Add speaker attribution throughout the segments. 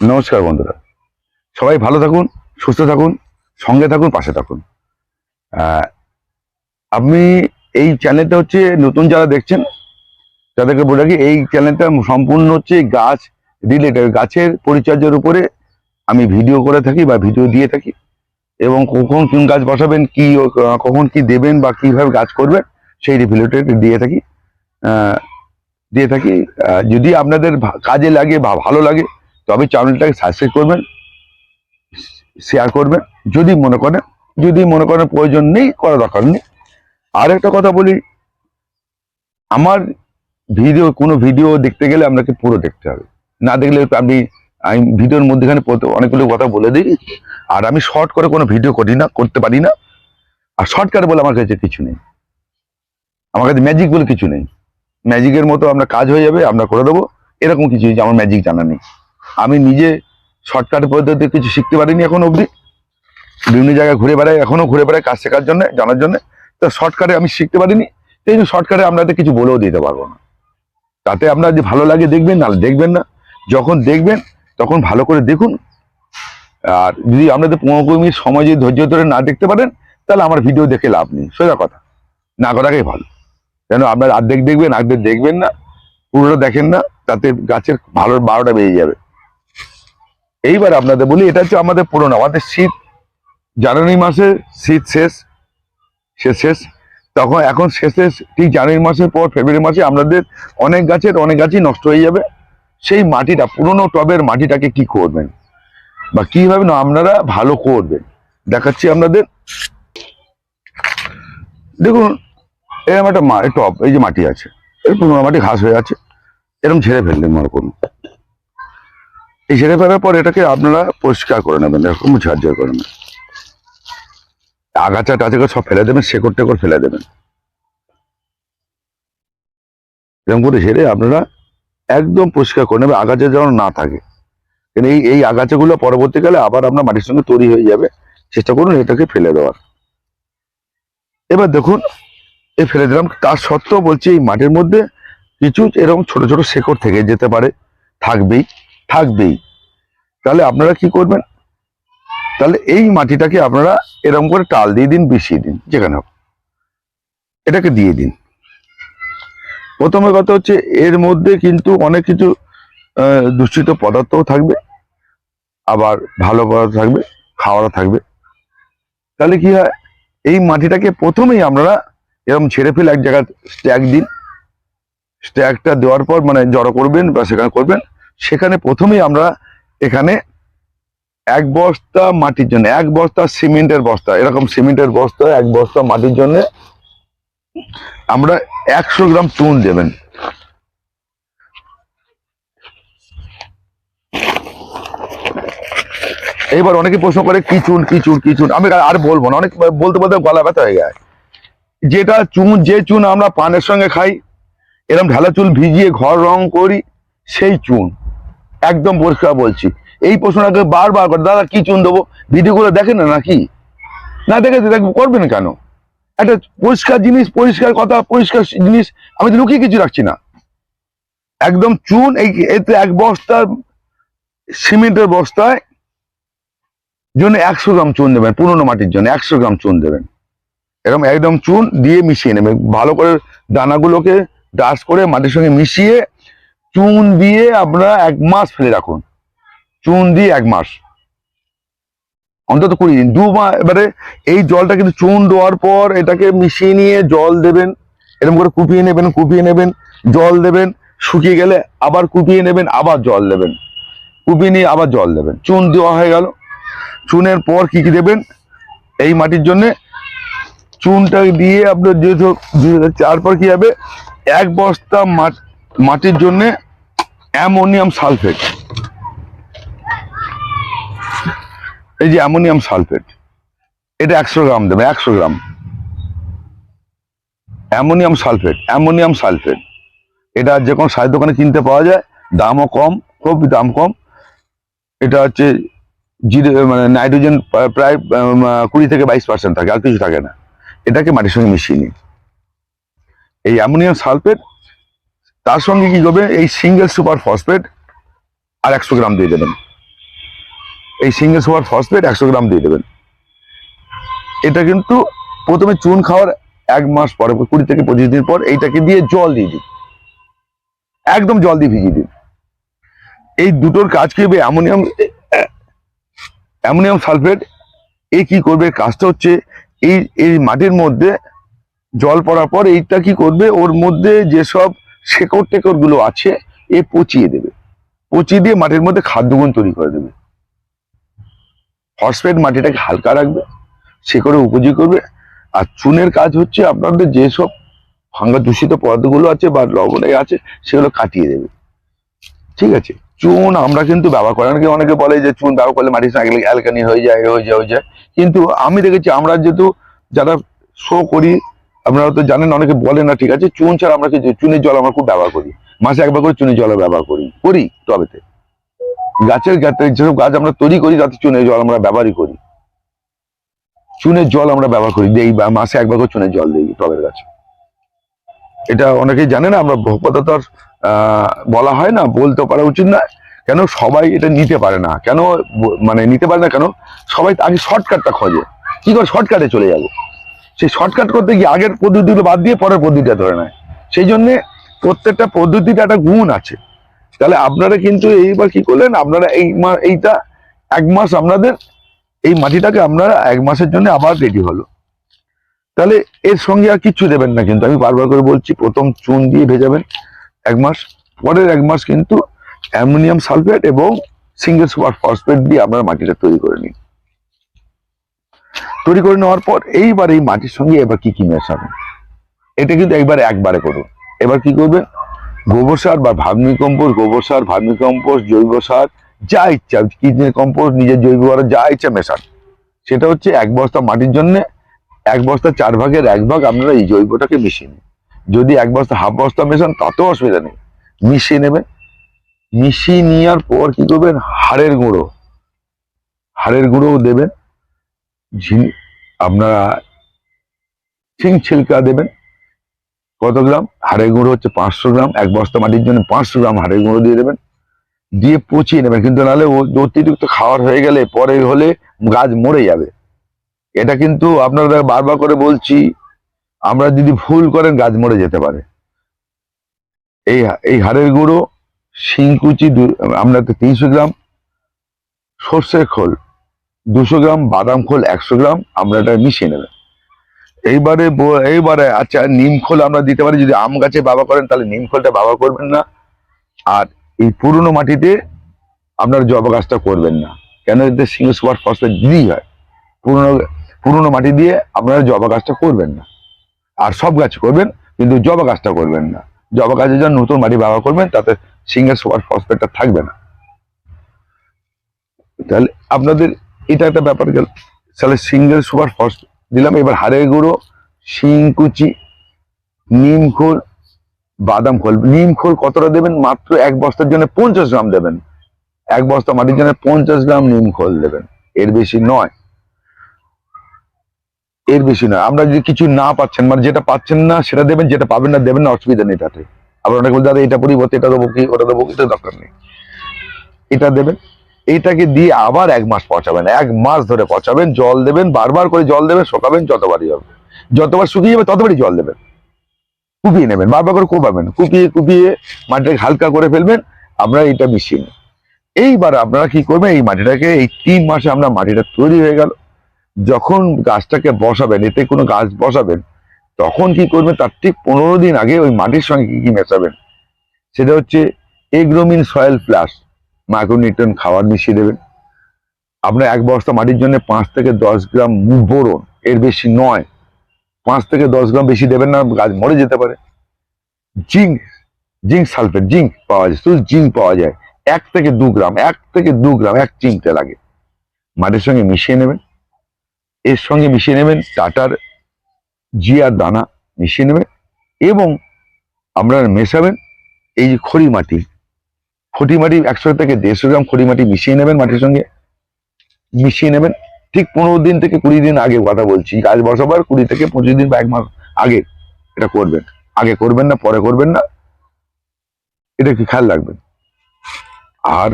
Speaker 1: নমস্কার বন্ধুরা। সবাই ভালো থাকুন, সুস্থ থাকুন, সঙ্গে থাকুন, পাশে থাকুন। আপনি এই চ্যানেলটা হচ্ছে নতুন যারা দেখছেন, তাদেরকে বলে রাখি, এই চ্যানেলটা সম্পূর্ণ হচ্ছে গাছ রিলেটেড গাছের পরিচর্যার উপরে আমি ভিডিও করে থাকি বা ভিডিও দিয়ে থাকি। এবং কখন কোন গাছ বসাবেন, কি, কখন কি দেবেন বা কীভাবে গাছ করবেন, সেই রিলেটেড দিয়ে থাকি। দিয়ে থাকি। যদি আপনাদের কাজে লাগে বা ভালো লাগে তবে চ্যানেলটাকে সাবস্ক্রাইব করবেন শেয়ার করবেন, যদি মনে করেন, যদি মনে করেন প্রয়োজন নেই করা দরকার নেই। আর একটা কথা বলি, আমার ভিডিও কোনো ভিডিও দেখতে গেলে আপনাকে পুরো দেখতে হবে। না দেখলে আমি আমি ভিডিওর মধ্যেখানে অনেকগুলো কথা বলে দিই, আর আমি শর্ট করে কোনো ভিডিও করি না, করতে পারি না। আর শর্টকাট বলে আমার কাছে কিছু নেই। আমার কাছে ম্যাজিক বলে কিছু নেই। ম্যাজিকের মতো আমরা কাজ হয়ে যাবে, আমরা করে দেবো। এরকম কিছু আমার ম্যাজিক জানা নেই। আমি নিজে শর্টকাট পদ্ধতি কিছু শিখতে পারিনি এখন অবধি। বিভিন্ন জায়গায় ঘুরে বেড়াই, এখনও ঘুরে বেড়াই কাজ শেখার জন্য, জানার জন্য। তো শর্টকাটে আমি শিখতে পারিনি সেই জন্য শর্টকাটে আপনাদের কিছু বলেও দিতে পারব না। তাতে আপনার যে ভালো লাগে দেখবেন না দেখবেন না। যখন দেখবেন, তখন ভালো করে দেখুন। আর যদি আপনাদের পনেরো মিনিট সময় যদি ধৈর্য ধরে না দেখতে পারেন, তাহলে আমার ভিডিও দেখে লাভ নেই। সোজা কথা। না করাটাই ভালো। কেন আপনার অর্ধেক দেখবেন আর্ধেক দেখবেন না। পুরোটা দেখেন না, তাতে গাছের ভালো বারোটা বেরিয়ে যাবে। এইবার আপনাদের বলি, এটা হচ্ছে আমাদের পুরনো আমাদের শীত, জানুয়ারি মাসে শীত শেষ শেষ শেষ। তখন এখন শেষে, ঠিক জানুয়ারি মাসের পর ফেব্রুয়ারি মাসে আপনাদের অনেক গাছের অনেক গাছই নষ্ট হয়ে যাবে। সেই মাটিটা, পুরনো টবের মাটিটাকে কি করবেন? বা কীভাবে না আপনারা ভালো করবেন? দেখাচ্ছি আপনাদের। দেখুন এরকম একটা টব, এই যে মাটি আছে এই পুরনো মাটি ঘাস হয়ে আছে এরকম ছেড়ে ফেললেন মনে করুন। এই ছেড়ে ফেলার পর এটাকে আপনারা পরিষ্কার করে নেবেন, এরকম ঝাড়ঝাড় করে নেবেন। আগাছা টাচাকে সব ফেলে দেবেন, শেকড় টেকড় ফেলে দেবেন। এরকম করে ঝেড়ে আপনারা একদম পরিষ্কার করে নেবেন, আগাছা যেন না থাকে। কারণ এই এই আগাছাগুলো পরবর্তীকালে আবার আপনার মাটির সঙ্গে তৈরি হয়ে যাবে, চেষ্টা করুন এটাকে ফেলে দেওয়ার। এবার দেখুন এই ফেলে দিলাম। তার সত্ত্বেও বলছি, এই মাটির মধ্যে কিছু এরকম ছোট ছোট শেকড় থেকে যেতে পারে, থাকবেই। থাকবেই। তাহলে আপনারা কি করবেন? তাহলে এই মাটিটাকে আপনারা এরকম করে টাল দিয়ে দিন বিষিয়ে দিন, যেখানে হোক। এটাকে দিয়ে দিন। প্রথমে কথা হচ্ছে, এর মধ্যে কিন্তু অনেক কিছু দূষিত পদার্থও থাকবে, আবার ভালো পদার্থ থাকবে, খাওয়ারও থাকবে। তাহলে কি হয়, এই মাটিটাকে প্রথমেই আপনারা এরকম ছেড়ে ফেলে এক জায়গায় স্ট্যাক দিন। স্ট্যাকটা দেওয়ার পর মানে জড়ো করবেন বা সেখানে করবেন সেখানে প্রথমেই আমরা এখানে এক বস্তা মাটির জন্য, এক বস্তা সিমেন্টের বস্তা, এরকম সিমেন্টের বস্তা, এক বস্তা মাটির জন্য আমরা একশো গ্রাম চুন দেবেন। এইবার অনেকে প্রশ্ন করে, কি চুন কি চুন কি চুন? আমি আর বলব না, অনেক বলতে বলতে গলা ব্যথা হয়ে যায়। যেটা চুন, যে চুন আমরা পানের সঙ্গে খাই এরকম ঢালা চুল ভিজিয়ে ঘর রং করি, সেই চুন। একদম পরিষ্কার বলছি। এই প্রশ্নটাকে বারবার করে, দাদা কি চুন দেবো? ভিডিওগুলো দেখেন না নাকি? না দেখে দেখ করবেন কেন? একটা পরিষ্কার জিনিস, পরিষ্কার কথা, পরিষ্কার জিনিস, আমি তো লুকিয়ে কিছু রাখছি না। একদম চুন, এই এতে এক বস্তা সিমেন্টের বস্তায় জন্য একশো গ্রাম চুন দেবেন, পুরনো মাটির জন্য একশো গ্রাম চুন দেবেন। এরকম একদম চুন দিয়ে মিশিয়ে নেবেন। ভালো করে দানাগুলোকে ডাস্ট করে মাটির সঙ্গে মিশিয়ে চুন দিয়ে আপনারা এক মাস ফেলে রাখুন। চুন দিয়ে এক মাস। অন্তত কুড়ি দিন। দু মাস এবারে এই জলটা কিন্তু চুন দেওয়ার পর এটাকে মিশিয়ে নিয়ে জল দেবেন। এরকম করে কুপিয়ে নেবেন কুপিয়ে নেবেন, জল দেবেন। শুকিয়ে গেলে আবার কুপিয়ে নেবেন, আবার জল দেবেন। কুপিয়ে নিয়ে আবার জল দেবেন। চুন দেওয়া হয়ে গেল। চুনের পর কি কি দেবেন? এই মাটির জন্যে চুনটা দিয়ে আপনার যেহেতু তারপর কি হবে? এক বস্তা মাট- মাটির জন্য অ্যামোনিয়াম সালফেট। এই যে অ্যামোনিয়াম সালফেট, এটা একশো গ্রাম দেবে, একশো gram. Ammonium sulphate ammonium sulphate. এটা যে কোনো সাহেব দোকানে কিনতে পাওয়া যায়, দামও কম খুব দাম কম। এটা হচ্ছে জিরো মানে নাইট্রোজেন প্রায় কুড়ি থেকে বাইশ পার্সেন্ট থাকে, আর কিছু থাকে না। এটাকে মাটির সঙ্গে মিশিয়ে নিন। এই অ্যামোনিয়াম সালফেট তার সঙ্গে কি করবে এই সিঙ্গেল সুপার ফসফেট আর একশো গ্রাম দিয়ে দেবেন। এই সিঙ্গেল সুপার ফসফেট একশো গ্রাম দিয়ে দেবেন। এটা কিন্তু প্রথমে চুন খাওয়ার এক মাস পরে, কুড়ি থেকে পঁচিশ দিন পর এইটাকে দিয়ে জল দিয়ে দিন। একদম জল দিয়ে ভিজিয়ে দিন। এই দুটোর কাজ কি হবে? অ্যামোনিয়াম অ্যামোনিয়াম সালফেট, এ কি করবে? কাজটা হচ্ছে এই এই মাটির মধ্যে জল পড়ার পর এইটা কি করবে? ওর মধ্যে যেসব শেকড় টেকড়গুলো আছে, এ পচিয়ে দেবে। পচিয়ে দিয়ে মাটির মধ্যে খাদ্যগুণ তৈরি করে দেবে। ফসফেট মাটিটাকে হালকা রাখবে, শেকড়ে উপযোগী করবে। আর চুনের কাজ হচ্ছে আপনাদের যেসব ফাঙ্গা দূষিত পদার্থগুলো আছে বা লবণে আছে, সেগুলো কাটিয়ে দেবে। ঠিক আছে? চুন আমরা কিন্তু ব্যবহার করি অনেকে অনেকে বলে যে চুন ব্যবহার করলে মাটির সঙ্গে অ্যালকানি হয়ে যায় হয়ে যায় হয়ে যায়। কিন্তু আমি দেখেছি আমরা যেহেতু যারা শো করি আপনারা তো জানেন অনেকে বলে না ঠিক আছে চুন ছাড়া আমরা কিছু চুনের জল আমরা খুব ব্যবহার করি। মাসে একবার করে চুনের জল ব্যবহার করি করি তবেতে। গাছের গাছে যেসব গাছ আমরা তৈরি করি তাতে চুনের জল আমরা ব্যবহারই করি। চুনের জল আমরা ব্যবহার করি দেই বা মাসে একবার করে চুনের জল দিই টবের গাছে। এটা অনেকেই জানে না আমরা আহ, বলা হয় না বলতে পারা উচিত না কেন সবাই এটা নিতে পারে না? কেন মানে নিতে পারে না কেন? সবাই আগে শর্টকাটটা খোঁজে। কি করে শর্টকাটে চলে যাব? সেই শর্টকাট করতে গিয়ে আগের পদ্ধতিগুলো বাদ দিয়ে পরের পদ্ধতিটা ধরে নেয়। সেই জন্য প্রত্যেকটা পদ্ধতিতে একটা গুণ আছে। তাহলে আপনারা কিন্তু এইবার কি করলেন? আপনারা এই এইটা এক মাস আপনাদের এই মাটিটাকে আপনারা এক মাসের জন্য আবার রেডি হলো। তাহলে এর সঙ্গে আর কিচ্ছু দেবেন না কিন্তু, আমি বারবার করে বলছি, প্রথম চুন দিয়ে ভেজাবেন এক মাস, পরের এক মাস কিন্তু অ্যামোনিয়াম সালফেট এবং সিঙ্গেল সুপার ফসফেট দিয়ে আপনারা মাটিটা তৈরি করে নিন। তৈরি করে নেওয়ার পর এইবার এই মাটির সঙ্গে এবার কি কি মেশাবেন? এটা কিন্তু একবার একবারে করুন। এবার কি করবেন? গোবর সার বা ভার্মি কম্পোস্ট, গোবর সার ভার্মি কম্পোস্ট, জৈব সার, যা ইচ্ছা কিডনি কম্পোস্ট, নিজের জৈব সার যা ইচ্ছা মেশান। সেটা হচ্ছে এক বস্তা মাটির জন্য এক বস্তা চার ভাগের এক ভাগ আপনারা এই জৈবটাকে মিশিয়ে নিন। যদি এক বস্তা হাফ বস্তা মেশান, তাতেও অসুবিধা নেই। মিশিয়ে নেবেন। মিশিয়ে নেওয়ার পর কি করবেন? হাড়ের গুঁড়ো। হাড়ের গুঁড়োও দেবেন। আপনারা ছিং ছিলকা দেবেন। কত গ্রাম? হাড়ের গুঁড়ো হচ্ছে পাঁচশো গ্রাম। এক বস্তা মাটির জন্য পাঁচশো গ্রাম হাড়ের গুঁড়ো দিয়ে দেবেন। দিয়ে পচিয়ে নেবেন। কিন্তু নাহলে অতিরিক্ত খাওয়ার হয়ে গেলে পরে হলে গাছ মরে যাবে। এটা কিন্তু আপনারা বারবার করে বলছি, আমরা যদি ভুল করেন গাছ মরে যেতে পারে। এই এই হাড়ের গুঁড়ো, শিংকুচি আপনার তিনশো গ্রাম, সর্ষের খোল। দুশো গ্রাম বাদাম খোল একশো গ্রাম, আমরা এটা মিশিয়ে নেবেন এইবারে এইবারে আচ্ছা নিম খোল আমরা দিতে পারি, যদি আম গাছে বাবা করেন, তাহলে নিম খোলটা ব্যবহার করবেন না। আর এই পুরনো মাটিতে আপনার জবা গাছটা করবেন না। কেন এতে সিঙ্গল সুপার ফসফেট দিতেই হয়? পুরনো পুরনো মাটি দিয়ে আপনারা জবা গাছটা করবেন না। আর সব গাছ করবেন, কিন্তু জবা গাছটা করবেন না। জবা গাছের জন্য নতুন মাটি ব্যবহার করবেন, তাতে সিঙ্গেল সুপার ফসফেটটা থাকবে না। তাহলে আপনাদের এটা একটা ব্যাপার গেল। তাহলে সিঙ্গেল সুপার ফসফেট দিলাম, এবার হাড়ের গুঁড়ো শিংকুচি নিম খোল, বাদাম খোল। নিম খোল কতটা দেবেন? মাত্র এক বস্তার জন্য পঞ্চাশ গ্রাম দেবেন। এক বস্তা মাটির জন্য পঞ্চাশ গ্রাম নিম খোল দেবেন। এর বেশি নয়। এর বেশি নয়। আমরা যদি কিছু না পাচ্ছেন মানে যেটা পাচ্ছেন না, সেটা দেবেন, যেটা পাবেন না, দেবেন না, অসুবিধা নেই তাতে। আবার অনেকে বলতে দাদা, এটা পরিবর্তে এটা দেবো কি, ওটা দেবো এটা দরকার নেই। এটা দেবেন। এইটাকে দিয়ে আবার এক মাস পচাবেন, এক মাস ধরে পচাবেন, জল দেবেন, বারবার করে জল দেবেন, শোকাবেন, যতবারই হবে। যতবার শুকিয়ে যাবে, ততবারই জল দেবেন। কুপিয়ে নেবেন, বারবার করে কোপাবেন, কুপিয়ে কুপিয়ে মাটিটাকে হালকা করে ফেলবেন, আমরা এটা মিশিয়ে নিই এইবার আপনারা কি করবেন, এই মাটিটাকে, এই তিন মাসে আমরা মাটিটা তৈরি হয়ে গেল। যখন গাছটাকে বসাবেন, এতে কোনো গাছ বসাবেন, তখন কি করবেন, তার ঠিক পনেরো দিন আগে ওই মাটির সঙ্গে কি কি মেশাবেন? সেটা হচ্ছে এগ্রোমিন সয়েল প্লাস মাইক্রোনিউট্রন খাবার মিশিয়ে দেবেন। আপনার এক বস্তা মাটির জন্য পাঁচ থেকে দশ গ্রাম বোরন এর বেশি নয়। পাঁচ থেকে দশ গ্রাম বেশি দেবেন না, গাছ মরে যেতে পারে। জিঙ্ক জিঙ্ক সালফেট, জিঙ্ক পাওয়া যায়, শুধু জিঙ্ক পাওয়া যায়। এক থেকে দু গ্রাম, এক থেকে দু গ্রাম, এক চিমটে লাগে। মাটির সঙ্গে মিশিয়ে নেবেন। এর সঙ্গে মিশিয়ে নেবেন টাটার জিয়ার দানা, মিশিয়ে নেবেন। এবং আপনারা মেশাবেন এই যে খড়ি মাটি। খড়ি মাটি একশো থেকে দেড়শো গ্রাম খড়ি মাটি মিশিয়ে নেবেন মাটির সঙ্গে। মিশিয়ে নেবেন। ঠিক পনেরো দিন থেকে কুড়ি দিন আগে কথা বলছি। গাছ বসাবার কুড়ি থেকে পঁচিশ দিন বা এক মাস আগে এটা করবেন। আগে করবেন না, পরে করবেন না। এটা কি খেয়াল রাখবেন। আর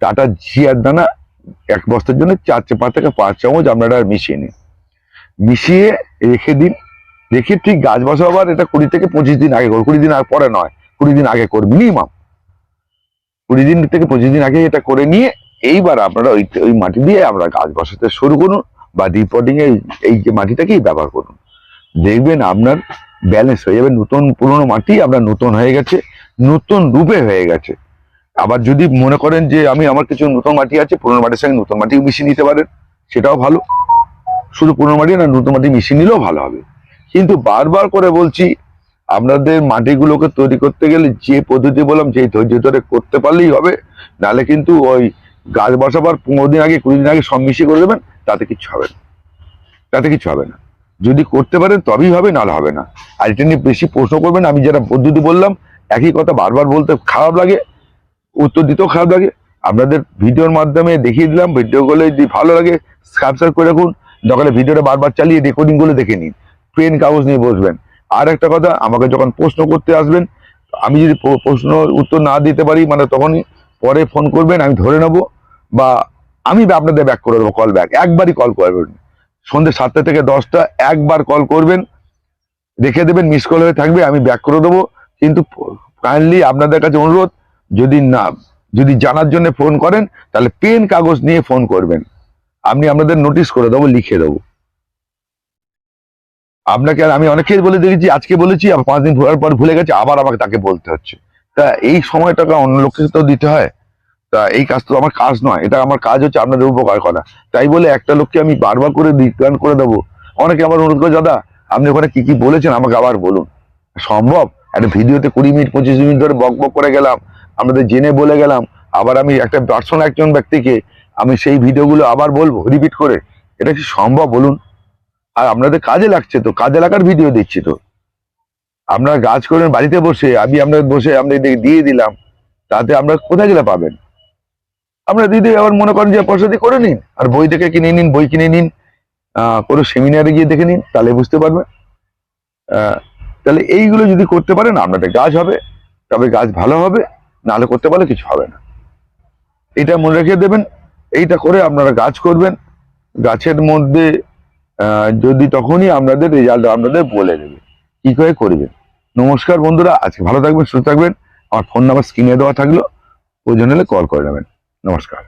Speaker 1: টাটা জিয়ার দানা এক বস্তার জন্য চার চা- পাঁচ থেকে পাঁচ চামচ আপনারা মিশিয়ে নিন। মিশিয়ে রেখে দিন। রেখে ঠিক গাছ বসাবার এটা কুড়ি থেকে পঁচিশ দিন আগে করুন। কুড়ি দিন আগে পরে নয়, কুড়ি দিন আগে করুন মিনিমাম কুড়ি দিন থেকে পঁচিশ দিন আগে এটা করে নিয়ে এইবার আপনারা ওই ওই মাটি দিয়ে আমরা গাছ বসাতে শুরু করুন বা এ এই যে মাটিটাকেই ব্যবহার করুন। দেখবেন আপনার ব্যালেন্স হয়ে যাবে। নতুন পুরনো মাটি আপনার নতুন হয়ে গেছে, নতুন রূপে হয়ে গেছে। আবার যদি মনে করেন যে আমি আমার কিছু নতুন মাটি আছে, পুরনো মাটির সঙ্গে নতুন মাটি মিশিয়ে নিতে পারেন, সেটাও ভালো। শুধু পুরনো মাটি না, নতুন মাটি মিশিয়ে নিলেও ভালো হবে। কিন্তু বারবার করে বলছি আপনাদের মাটিগুলোকে তৈরি করতে গেলে যে পদ্ধতি বললাম যে ধৈর্য ধরে করতে পারলেই হবে। নাহলে কিন্তু ওই গাছ বসাবার পনেরো দিন আগে, কুড়ি দিন আগে সব মিশিয়ে করে দেবেন, তাতে কিছু হবে না। তাতে কিছু হবে না। যদি করতে পারেন, তবেই হবে, নাহলে হবে না। আর এটা নিয়ে বেশি প্রশ্ন করবেন, আমি যেটা পদ্ধতি বললাম, একই কথা বারবার বলতে খারাপ লাগে, উত্তর দিতেও খারাপ লাগে। আপনাদের ভিডিওর মাধ্যমে দেখিয়ে দিলাম ভিডিও ভিডিওগুলো যদি ভালো লাগে সাবস্ক্রাইব করে রাখুন। দরকার ভিডিওটা বারবার চালিয়ে রেকর্ডিংগুলো দেখে নিন। পেন কাগজ নিয়ে বসবেন। আর একটা কথা, আমাকে যখন প্রশ্ন করতে আসবেন, আমি যদি প্রশ্ন উত্তর না দিতে পারি মানে তখনই পরে ফোন করবেন, আমি ধরে নেব বা আমি আপনাদের ব্যাক করে দেবো কল ব্যাক একবারই কল করবেন। সন্ধ্যে সাতটা থেকে দশটা, একবার কল করবেন। রেখে দেবেন মিস কল হয়ে থাকবে, আমি ব্যাক করে দেবো। কিন্তু কাইন্ডলি আপনাদের কাছে অনুরোধ, যদি না, যদি জানার জন্য ফোন করেন, তাহলে পেন কাগজ নিয়ে ফোন করবেন। আমি আপনাদের নোটিশ করে দেবো, লিখে দেবো। আপনাকে আমি অনেককেই বলে দেখেছি, আজকে বলেছি পাঁচ দিন ঘোরার পর ভুলে গেছে, আবার আমাকে তাকে বলতে হচ্ছে। তা এই সময়টাকে অন্য লোককে তো দিতে হয়। তা এই কাজ তো আমার কাজ নয়, এটা আমার কাজ হচ্ছে আপনাদের উপকার করা। তাই বলে একটা লোককে আমি বারবার করে রিটার্ন করে দেবো। অনেকে আমার অনুরোধ করে, দাদা, আপনি ওখানে কি কি বলেছেন, আমাকে আবার বলুন। সম্ভব? একটা ভিডিওতে কুড়ি মিনিট, পঁচিশ মিনিট ধরে বক বক করে গেলাম, আপনাদের জেনে বলে গেলাম, আবার আমি একটা পার্সোনাল একজন ব্যক্তিকে আমি সেই ভিডিওগুলো আবার বলব রিপিট করে। এটা কি সম্ভব বলুন? আর আপনাদের কাজে লাগছে তো, কাজে লাগার ভিডিও দিচ্ছি তো। আপনারা গাছ করেন বাড়িতে বসে, আমি আপনাদের বসে আপনাদের দিয়ে দিলাম, তাতে আমরা কোথায় গেলে পাবেন? আপনারা দিদি আবার মনে করেন যে পয়সা করে নিন, আর বই দেখে কিনে নিন, বই কিনে নিন কোনো সেমিনারে গিয়ে দেখে নিন, তাহলে বুঝতে পারবেন। তাহলে এইগুলো যদি করতে পারেন, আপনাদের গাছ হবে, তবে গাছ ভালো হবে, নাহলে করতে পারলে কিছু হবে না। এটা মনে রেখে দেবেন, এইটা করে আপনারা গাছ করবেন, গাছের মধ্যে যদি তখনই আপনাদের রেজাল্ট আপনাদের বলে দেবে। কি করে করবেন নমস্কার বন্ধুরা, আজকে ভালো থাকবেন, সুস্থ থাকবেন। আমার ফোন নাম্বার স্ক্রিনে দেওয়া থাকল, প্রয়োজন হলে কল করে নেবেন। নমস্কার।